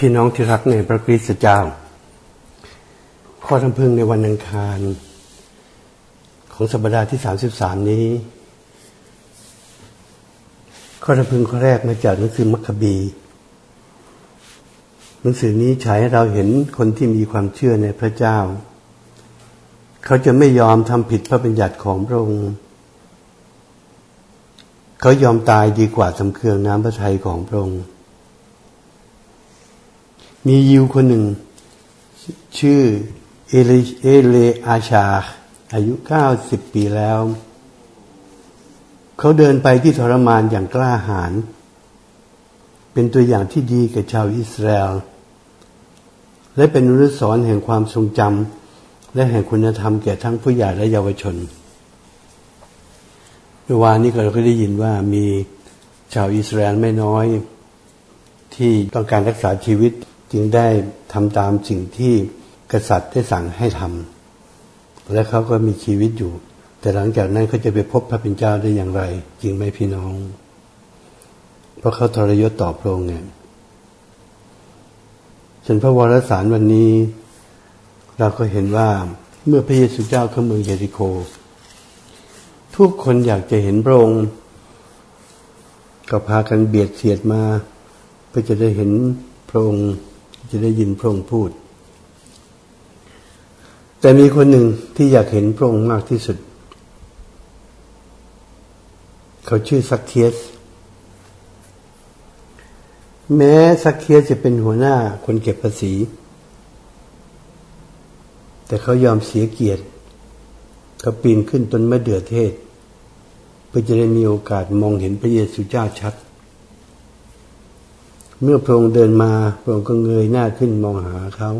พี่น้องที่รักในพระคริสต์เจ้า ข้อทำพึงในวันอังคาร ของสัปดาห์ที่ 33 นี้ ข้อทำพึงข้อแรกมาจากหนังสือมัคคบี หนังสือนี้ฉายให้เราเห็นคนที่มีความเชื่อในพระเจ้า เขาจะไม่ยอมทำผิดพระบัญญัติของพระองค์ เขายอมตายดีกว่าทำเครื่องน้ำพระทัยของพระองค์ มียิวคนหนึ่ง ชื่อเอเลเอเลอาชา อายุเก้าสิบปีแล้ว เขาเดินไปที่ทรมานอย่างกล้าหาญเป็นตัวอย่างที่ดีกับชาวอิสราเอลและเป็นอนุสรณ์แห่งความทรงจำและแห่งคุณธรรมแก่ทั้งผู้ใหญ่และเยาวชนเมื่อวานนี้เราก็ได้ยินว่ามีชาวอิสราเอลไม่น้อย ที่ต้องการรักษาชีวิต จึงได้ทำตามสิ่งที่กษัตริย์ได้สั่งให้ทำและเขาก็มีชีวิตอยู่ แต่หลังจากนั้นเขาจะไปพบพระเป็นเจ้าได้อย่างไร จริงไหมพี่น้อง เพราะเขาทรยศต่อพระองค์เนี่ยส่วนพระวรสารวันนี้ เราก็เห็นว่าเมื่อพระเยซูเจ้าเข้าเมืองเยริโค ทุกคนอยากจะเห็นพระองค์ก็พากันเบียดเสียดมาเพื่อจะได้เห็นพระองค์ จะได้ยินพระองค์พูด แต่มีคนหนึ่งที่อยากเห็นพระองค์มากที่สุด เขาชื่อซักเคียส แม้ซักเคียสจะเป็นหัวหน้าคนเก็บภาษี แต่เขายอมเสียเกียรติ เขาปีนขึ้นต้นมะเดื่อเทศเพื่อจะได้มีโอกาสมองเห็นพระเยซูเจ้าชัด เมื่อพระองค์เดินมาพระองค์ก็เงยหน้าขึ้นมองหาเขา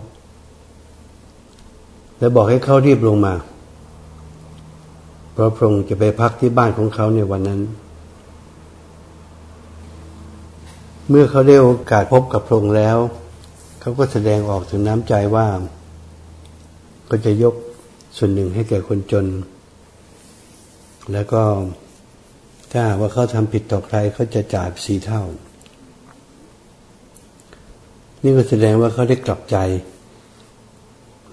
และบอกให้เขารีบลงมา เพราะพระองค์จะไปพักที่บ้านของเขาในวันนั้น เมื่อเขาได้โอกาสพบกับพระองค์แล้ว เขาก็แสดงออกถึงน้ำใจว่า ก็จะยกส่วนหนึ่งให้แก่คนจน แล้วก็ถ้าว่าเขาทำผิดต่อใครเขาจะจ่ายสีเท่า นี่ก็แสดงว่าเขาได้กลับใจ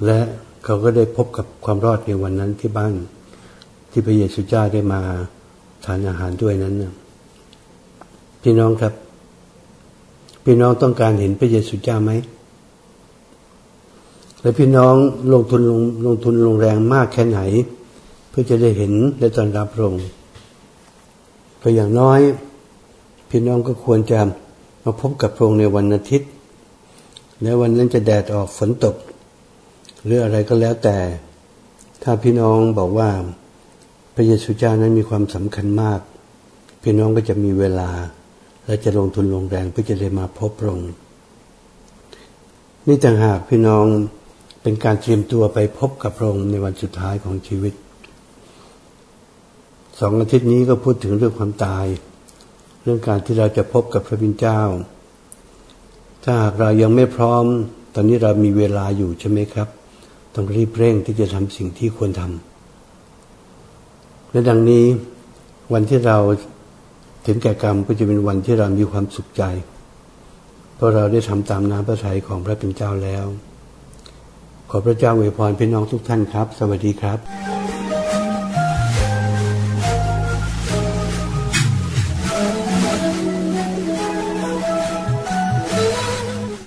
และเขาก็ได้พบกับความรอดในวันนั้นที่บ้านที่พระเยซูเจ้าได้มาทานอาหารด้วยนั้นนะพี่น้องครับ พี่น้องต้องการเห็นพระเยซูเจ้าไหมและพี่น้องลงทุนลงลงทุนลงแรงมากแค่ไหน เพื่อจะได้เห็นและตอนรับพระองค์ก็อย่างน้อย พี่น้องก็ควรจะมาพบกับพระองค์ในวันอาทิตย์ และวันนั้นจะแดดออกฝนตก หรืออะไรก็แล้วแต่ ถ้าพี่น้องบอกว่าพระเยซูเจ้านั้นมีความสำคัญมาก พี่น้องก็จะมีเวลา และจะลงทุนลงแรงเพื่อจะได้มาพบพระองค์นี่ต่างหากพี่น้องเป็นการเตรียมตัวไปพบกับพระองค์ในวันสุดท้ายของชีวิตสองอาทิตย์นี้ก็พูดถึงเรื่องความตาย เรื่องการที่เราจะพบกับพระบิดเจ้า ถ้าหากเรายังไม่พร้อม ตอนนี้เรามีเวลาอยู่ใช่ไหมครับ ต้องรีบเร่งที่จะทำสิ่งที่ควรทำและดังนี้วันที่เราถึงแก่กรรมก็จะเป็นวันที่เรามีความสุขใจ เพราะเราได้ทำตามน้ำพระทัยของพระเป็นเจ้าแล้ว ขอพระเจ้าอวยพรพี่น้องทุกท่านครับ สวัสดีครับ